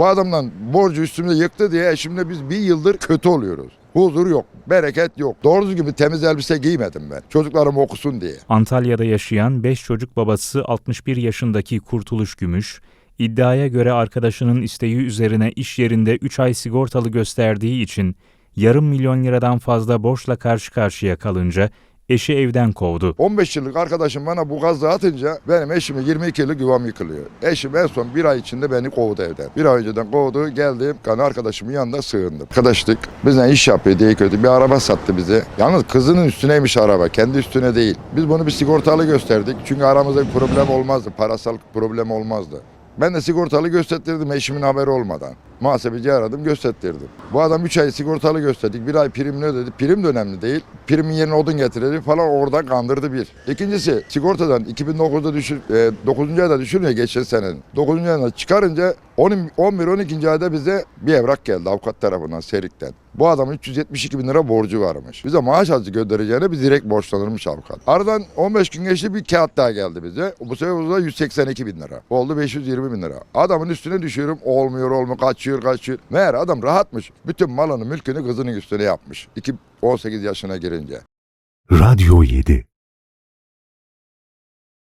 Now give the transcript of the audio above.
Bu adamdan borcu üstümüze yıktı diye şimdi biz bir yıldır kötü oluyoruz. Huzur yok, bereket yok. Doğru düzgün bir temiz elbise giymedim ben. Çocuklarım okusun diye. Antalya'da yaşayan 5 çocuk babası 61 yaşındaki Kurtuluş Gümüş, iddiaya göre arkadaşının isteği üzerine iş yerinde 3 ay sigortalı gösterdiği için yarım milyon liradan fazla borçla karşı karşıya kalınca eşi evden kovdu. 15 yıllık arkadaşım bana bu gazla atınca benim eşimin 22 yıllık yuvam yıkılıyor. Eşim en son bir ay içinde beni kovdu evden. Bir ay önceden kovdu geldim yani arkadaşımın yanında sığındım. Arkadaşlık bizden iş yapıyor diye kötü bir araba sattı bize. Yalnız kızının üstüneymiş araba kendi üstüne değil. Biz bunu bir sigortalı gösterdik çünkü aramızda bir problem olmazdı. Parasal problem olmazdı. Ben de sigortalı gösterdirdim eşimin haberi olmadan. Muhasebeci aradım gösterdirdim. Bu adam 3 ay sigortalı gösterdik. Bir ay primini ödedi. Prim de önemli değil. Primin yerine odun getirelim falan oradan kandırdı bir. İkincisi sigortadan 2009'da düşür, e, 9. ayda düşürmüyor geçen senenin. 9. ayda çıkarınca 11-12. ayda bize bir evrak geldi avukat tarafından Serik'ten. Bu adamın 372 bin lira borcu varmış. Bize maaş acı göndereceğine biz direkt borçlanırmış avukat. Aradan 15 gün geçti bir kağıt daha geldi bize. Bu sefer o da 182 bin lira. Oldu 520 bin lira. Adamın üstüne düşüyorum olmuyor olmuyor kaçıyor kaçıyor. Meğer adam rahatmış. Bütün malını mülkünü kızının üstüne yapmış. 2 18 yaşına girince. Radyo 7